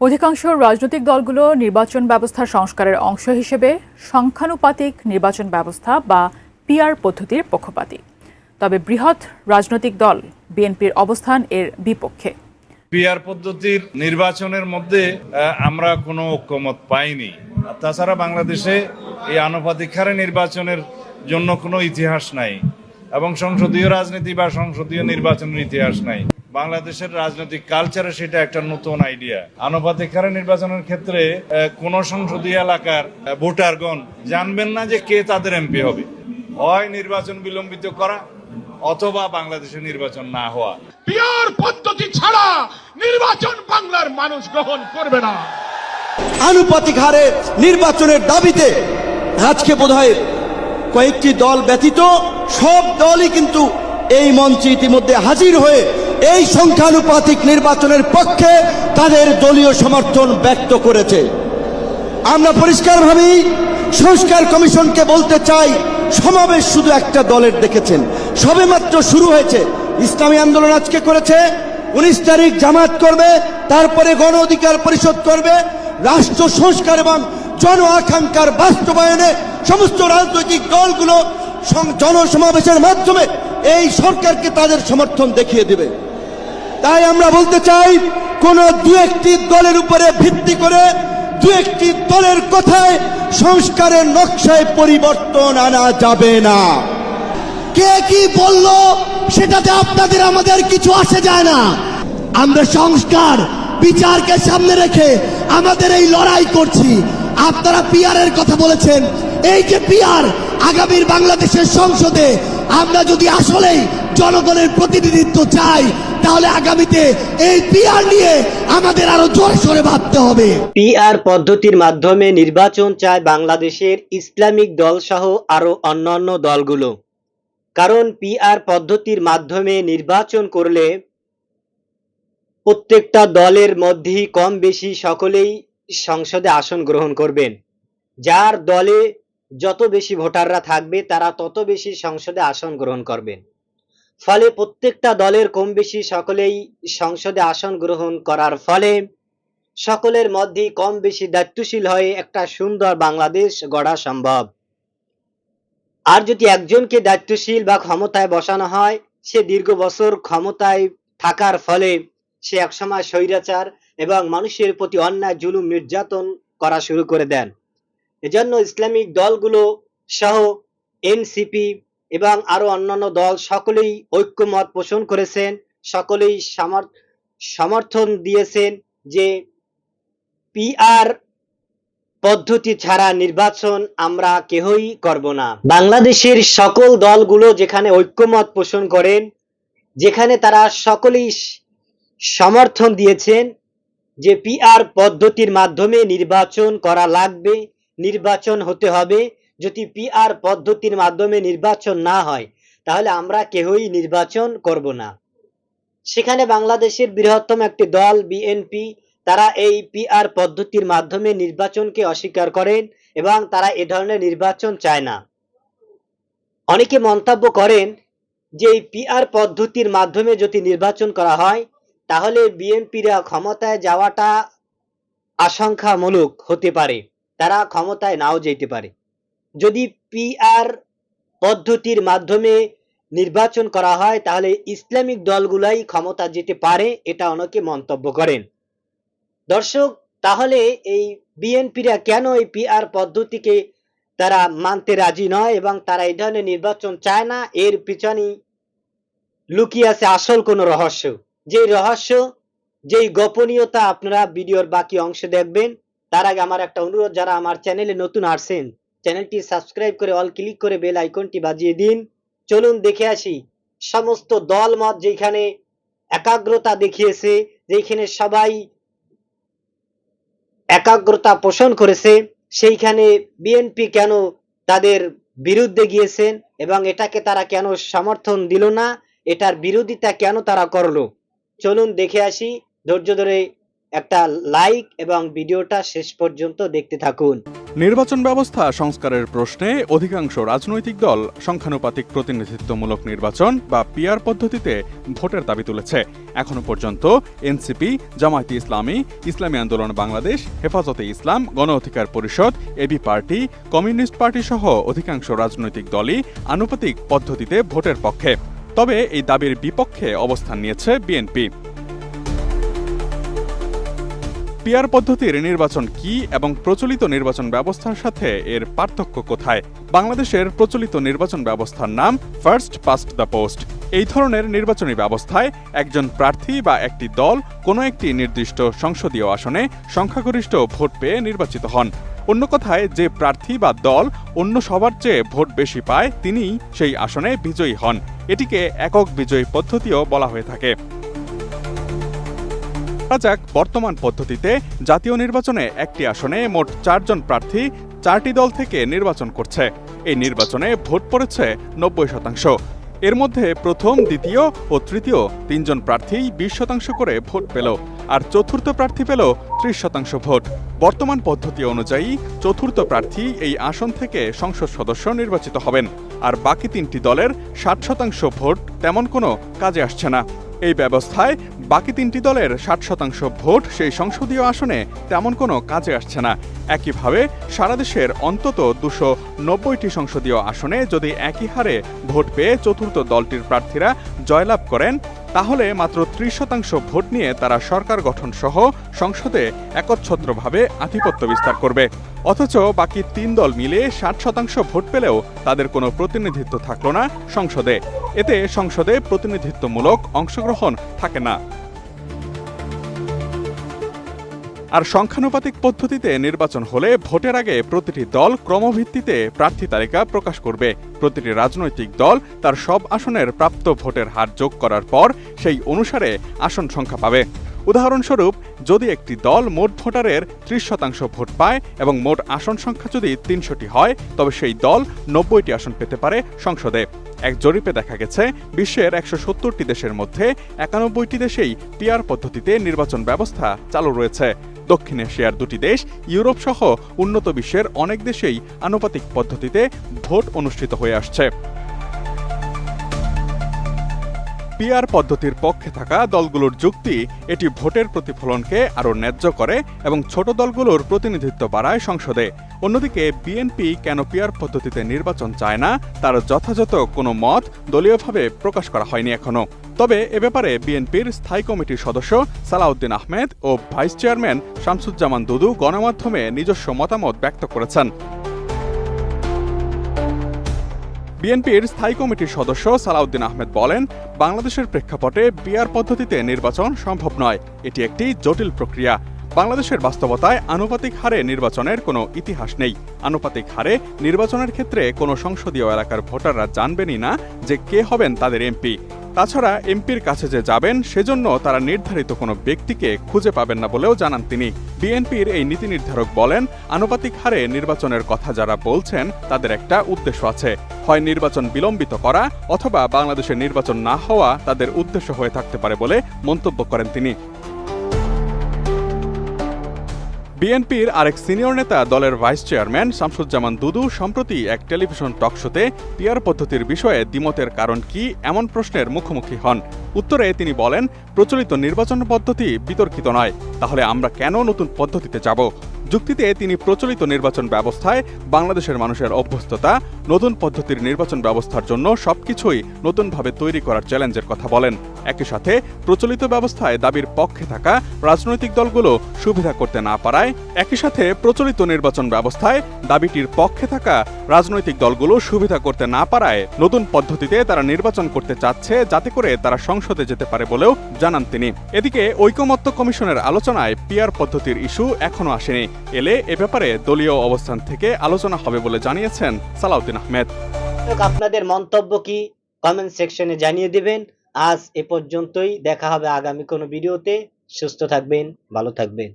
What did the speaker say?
অধিকাংশ রাজনৈতিক দলগুলো নির্বাচন ব্যবস্থা সংস্কারের অংশ হিসেবে সংখ্যানুপাতিক নির্বাচন ব্যবস্থা বা পিআর পদ্ধতির পক্ষপাতী। তবে বৃহৎ রাজনৈতিক দল বিএনপির অবস্থান এর বিপক্ষে। পিআর পদ্ধতির নির্বাচনের মধ্যে আমরা কোনো ঐক্যমত পাইনি। তাছাড়া বাংলাদেশে এই আনুপাতিক হারে নির্বাচনের জন্য কোনো ইতিহাস নাই এবং সংসদীয় রাজনীতি বা সংসদীয় নির্বাচনের ইতিহাস নাই। বাংলাদেশের রাজনৈতিক কালচারে সেটা একটা নতুন আইডিয়া আনুপাতিক হারে নির্বাচনের ক্ষেত্রে কোন সংসদীয় এলাকার ভোটারগণ জানবেন না যে কে তাদের এমপি হবে। হয় নির্বাচন বিলম্বিত করা অথবা বাংলাদেশে নির্বাচন না হওয়া। পিওর পদ্ধতি ছাড়া নির্বাচন বাংলার মানুষ গ্রহণ করবে না। আনুপাতিক হারে নির্বাচনের দাবিতে আজকে বোধহয় কয়েকটি দল ব্যতীত সব দলই কিন্তু এই মঞ্চে ইতিমধ্যে হাজির হয়ে এই সংখ্যানুপাতিক নির্বাচনের পক্ষে তাদের দলীয় সমর্থন ব্যক্ত করেছে। আমরা পরিষ্কারভাবেই সংস্কার কমিশনকে বলতে চাই, সমাবেশ শুধু একটা দলের দেখেছেন। সবেমাত্র শুরু হয়েছে। ইসলামী আন্দোলন আজকে করেছে, উনিশ তারিখ জামাত করবে, তারপরে গণ অধিকার পরিষদ করবে, রাষ্ট্র সংস্কার এবং জন আকাঙ্ক্ষার বাস্তবায়নে সমস্ত রাজনৈতিক দলগুলো জনসমাবেশের মাধ্যমে এই সরকারকে তাদের সমর্থন দেখিয়ে দেবে। তাই আমরা বলতে চাই, কোন দু একটি দলের উপরে ভিত্তি করে দু একটি দলের কথায় সংস্কারের নকশায় পরিবর্তন আনা যাবে না। কে কি বলল, সেটাতে আপনাদের, আমাদের কিছু আসে যায় না। আমরা সংস্কার, বিচারকে সামনে রেখে আমাদের এই লড়াই করছি। আপনারা পিয়ারের কথা বলেছেন। এই যে পিয়ার আগামীর বাংলাদেশের সংসদে আমরা যদি আসলেই জনগণের প্রতিনিধিত্ব চাই, তাহলে আগামীতে এই পিয়ার নিয়ে আমাদের আরও জোরে সোরে ভাবতে হবে। পিআর পদ্ধতির মাধ্যমে নির্বাচন চায় বাংলাদেশের ইসলামিক দল সহ আরও অন্যান্য দলগুলো। কারণ পিআর পদ্ধতির মাধ্যমে নির্বাচন করলে প্রত্যেকটা দলের মধ্যেই কম বেশি সকলেই সংসদে আসন গ্রহণ করবেন। যার দলে যত বেশি ভোটাররা থাকবে, তারা তত বেশি সংসদে আসন গ্রহণ করবেন। ফলে প্রত্যেকটা দলের কম বেশি সকলেই সংসদে আসন গ্রহণ করার ফলে সকলের মধ্যেই কম বেশি দায়িত্বশীল হয়ে একটা সুন্দর বাংলাদেশ গড়া সম্ভব। আর যদি একজনকে দায়িত্বশীল বা ক্ষমতায় বসানো হয়, সে দীর্ঘ বছর ক্ষমতায় থাকার ফলে সে একসময় স্বৈরাচার এবং মানুষের প্রতি অন্যায়, জুলুম, নির্যাতন করা শুরু করে দেন। এজন্য ইসলামিক দলগুলো সহ এনসিপি এবং আরও অন্যান্য দল সকলেই ঐক্যমত পোষণ করেছেন, সকলেই সমর্থন দিয়েছেন যে পিআর পদ্ধতি ছাড়া নির্বাচন আমরা কেহই করব না। বাংলাদেশের সকল দলগুলো যেখানে ঐক্যমত পোষণ করেন, যেখানে তারা সকলেই সমর্থন দিয়েছেন যে পিআর পদ্ধতির মাধ্যমে নির্বাচন করা লাগবে, নির্বাচন হতে হবে। যদি পিআর পদ্ধতির মাধ্যমে নির্বাচন না হয়, তাহলে আমরা কেহই নির্বাচন করব না। সেখানে বাংলাদেশের বৃহত্তম একটি দল বিএনপি তারা এই পিআর পদ্ধতির মাধ্যমে নির্বাচনকে অস্বীকার করেন এবং তারা এ ধরনের নির্বাচন চায় না। অনেকে মন্তব্য করেন যে এই পিআর পদ্ধতির মাধ্যমে যদি নির্বাচন করা হয় তাহলে বিএনপিরা ক্ষমতায় যাওয়াটা আশঙ্কামূলক হতে পারে। তারা ক্ষমতায় নাও যেতে পারে। যদি পিআর পদ্ধতির মাধ্যমে নির্বাচন করা হয়, তাহলে ইসলামিক দলগুলাই ক্ষমতা যেতে পারে এটা অনেকে মন্তব্য করেন। দর্শক, তাহলে এই বিএনপিরা কেন এই পিআর পদ্ধতিকে তারা মানতে রাজি নয় এবং তারা এই ধরনের নির্বাচন চায় না? এর পিছনে লুকিয়ে আছে আসল কোনো রহস্য। যে রহস্য, যেই গোপনীয়তা আপনারা ভিডিওর বাকি অংশে দেখবেন, তার আগে আমার একটা অনুরোধ, যারা আমার চ্যানেলে নতুন আসছেন, চ্যানেলটি সাবস্ক্রাইব করে অল ক্লিক করে বেল আইকনটি বাজিয়ে দিন। চলুন দেখে আসি, সমস্ত দল মত যেখানে একাগ্রতা দেখিয়েছে যেখানে সবাই একাগ্রতা পোষণ করেছে, সেইখানে বিএনপি কেন তাদের বিরুদ্ধে গিয়েছেন এবং এটাকে তারা কেন সমর্থন দিল না, এটার বিরোধিতা কেন তারা করল? চলুন দেখে আসি। ধৈর্য ধরে একটা লাইক এবং ভিডিওটা শেষ পর্যন্ত দেখতে থাকুন। নির্বাচন ব্যবস্থা সংস্কারের প্রশ্নে অধিকাংশ রাজনৈতিক দল সংখ্যানুপাতিক প্রতিনিধিত্বমূলক নির্বাচন বা পিআর পদ্ধতিতে ভোটের দাবি তুলেছে। এখনও পর্যন্ত এনসিপি জামায়াতে ইসলামী ইসলামী আন্দোলন বাংলাদেশ, হেফাজতে ইসলাম, গণ অধিকার পরিষদ এবি পার্টি, কমিউনিস্ট পার্টি সহ অধিকাংশ রাজনৈতিক দলই আনুপাতিক পদ্ধতিতে ভোটের পক্ষে। তবে এই দাবির বিপক্ষে অবস্থান নিয়েছে বিএনপি। পিআর পদ্ধতির নির্বাচন কি এবং প্রচলিত নির্বাচন ব্যবস্থার সাথে এর পার্থক্য কোথায়? বাংলাদেশের প্রচলিত নির্বাচন ব্যবস্থার নাম ফার্স্ট পাস্ট দ্য পোস্ট এই ধরনের নির্বাচনী ব্যবস্থায় একজন প্রার্থী বা একটি দল কোনো একটি নির্দিষ্ট সংসদীয় আসনে সংখ্যাগরিষ্ঠ ভোট পেয়ে নির্বাচিত হন। অন্য কথায়, যে প্রার্থী বা দল অন্য সবার চেয়ে ভোট বেশি পায়, তিনিই সেই আসনে বিজয়ী হন। এটিকে একক বিজয়ী পদ্ধতিও বলা হয়ে থাকে। যাক, বর্তমান পদ্ধতিতে জাতীয় নির্বাচনে একটি আসনে মোট চারজন প্রার্থী চারটি দল থেকে নির্বাচন করছে। এই নির্বাচনে ভোট পড়েছে নব্বই শতাংশ। এর মধ্যে প্রথম, দ্বিতীয় ও তৃতীয় তিনজন প্রার্থী বিশ শতাংশ করে ভোট পেল আর চতুর্থ প্রার্থী পেল ত্রিশ শতাংশ ভোট। বর্তমান পদ্ধতি অনুযায়ী চতুর্থ প্রার্থী এই আসন থেকে সংসদ সদস্য নির্বাচিত হবেন আর বাকি তিনটি দলের ষাট শতাংশ ভোট তেমন কোনো কাজে আসছে না। এই ব্যবস্থায় বাকি তিনটি দলের ষাট শতাংশ ভোট সেই সংসদীয় আসনে তেমন কোনো কাজে আসছে না। একইভাবে সারা দেশের অন্তত দুশো নব্বইটি সংসদীয় আসনে যদি একই হারে ভোট পেয়ে চতুর্থ দলটির প্রার্থীরা জয়লাভ করেন তাহলে মাত্র ত্রিশ শতাংশ ভোট নিয়ে তারা সরকার গঠন সহ সংসদে একচ্ছত্রভাবে আধিপত্য বিস্তার করবে। অথচ বাকি তিন দল মিলে ষাট শতাংশ ভোট পেলেও তাদের কোনো প্রতিনিধিত্ব থাকল না সংসদে। এতে সংসদে প্রতিনিধিত্বমূলক অংশগ্রহণ থাকে না। আর সংখ্যানুপাতিক পদ্ধতিতে নির্বাচন হলে ভোটের আগে প্রতিটি দল ক্রমভিত্তিতে প্রার্থী তালিকা প্রকাশ করবে। প্রতিটি রাজনৈতিক দল তার সব আসনের প্রাপ্ত ভোটের হার যোগ করার পর সেই অনুসারে আসন সংখ্যা পাবে। উদাহরণস্বরূপ, যদি একটি দল মোট ভোটারের ত্রিশ শতাংশ ভোট পায় এবং মোট আসন সংখ্যা যদি তিনশোটি হয়, তবে সেই দল নব্বইটি আসন পেতে পারে সংসদে। এক জরিপে দেখা গেছে, বিশ্বের একশো সত্তরটি দেশের মধ্যে একানব্বইটি দেশেই পিআর পদ্ধতিতে নির্বাচন ব্যবস্থা চালু রয়েছে। দক্ষিণ এশিয়ার দুটি দেশ, ইউরোপ সহ উন্নত বিশ্বের অনেক দেশেই আনুপাতিক পদ্ধতিতে ভোট অনুষ্ঠিত হয়ে আসছে। পিআর পদ্ধতির পক্ষে থাকা দলগুলোর যুক্তি, এটি ভোটের প্রতিফলনকে আরও ন্যায্য করে এবং ছোট দলগুলোর প্রতিনিধিত্ব বাড়ায় সংসদে। অন্যদিকে, বিএনপি কেন পিআর পদ্ধতিতে নির্বাচন চায় না, তার যথাযথ কোনো মত দলীয়ভাবে প্রকাশ করা হয়নি এখনও তবে এ ব্যাপারে বিএনপির স্থায়ী কমিটির সদস্য সালাউদ্দিন আহমেদ ও ভাইস চেয়ারম্যান শামসুজ্জামান দুদু গণমাধ্যমে নিজস্ব মতামত ব্যক্ত করেছেন। বিএনপির স্থায়ী কমিটির সদস্য সালাউদ্দিন আহমেদ বলেন, বাংলাদেশের প্রেক্ষাপটে বিআর পদ্ধতিতে নির্বাচন সম্ভব নয়। এটি একটি জটিল প্রক্রিয়া। বাংলাদেশের বাস্তবতায় আনুপাতিক হারে নির্বাচনের কোনো ইতিহাস নেই। আনুপাতিক হারে নির্বাচনের ক্ষেত্রে কোনো সংসদীয় এলাকার ভোটাররা জানবেনই না যে কে হবেন তাদের এমপি। তাছাড়া এমপির কাছে যে যাবেন, সেজন্য তারা নির্ধারিত কোনো ব্যক্তিকে খুঁজে পাবেন না বলেও জানান তিনি। বিএনপির এই নীতি নির্ধারক বলেন, আনুপাতিক হারে নির্বাচনের কথা যারা বলছেন, তাদের একটা উদ্দেশ্য আছে। হয় নির্বাচন বিলম্বিত করা অথবা বাংলাদেশের নির্বাচন না হওয়া তাদের উদ্দেশ্য হয়ে থাকতে পারে বলে মন্তব্য করেন তিনি। বিএনপির আরেক সিনিয়র নেতা দলের ভাইস চেয়ারম্যান শামসুজ্জামান দুদু সম্প্রতি এক টেলিভিশন টকশোতে পিয়ার পদ্ধতির বিষয়ে দ্বিমতের কারণ কি এমন প্রশ্নের মুখোমুখি হন। উত্তরে তিনি বলেন, প্রচলিত নির্বাচন পদ্ধতি বিতর্কিত নয়, তাহলে আমরা কেন নতুন পদ্ধতিতে যাব? যুক্তিতে তিনি প্রচলিত নির্বাচন ব্যবস্থায় বাংলাদেশের মানুষের অভ্যস্ততা নতুন পদ্ধতির নির্বাচন ব্যবস্থার জন্য সবকিছুই নতুনভাবে তৈরি করার চ্যালেঞ্জের কথা বলেন। একই সাথে প্রচলিত ব্যবস্থায় দাবির পক্ষে থাকা রাজনৈতিক দলগুলো সুবিধা করতে না পারায় একই সাথে প্রচলিত নির্বাচন ব্যবস্থায় দাবিটির পক্ষে থাকা রাজনৈতিক দলগুলো সুবিধা করতে না পারায় নতুন পদ্ধতিতে তারা নির্বাচন করতে চাচ্ছে যাতে করে তারা সংসদে যেতে পারে বলেও জানান তিনি। এদিকে ঐকমত্য কমিশনের আলোচনায় পিআর পদ্ধতির ইস্যু এখনও আসেনি। এলে এ ব্যাপারে দলীয় অবস্থান থেকে আলোচনা হবে বলে জানিয়েছেন সালাউদ্দিন আহমেদ। আপনাদের মন্তব্য কি? কমেন্ট সেকশনে জানিয়ে দিবেন। আজ এ পর্যন্তই। দেখা হবে আগামী কোনো ভিডিওতে সুস্থ থাকবেন, ভালো থাকবেন।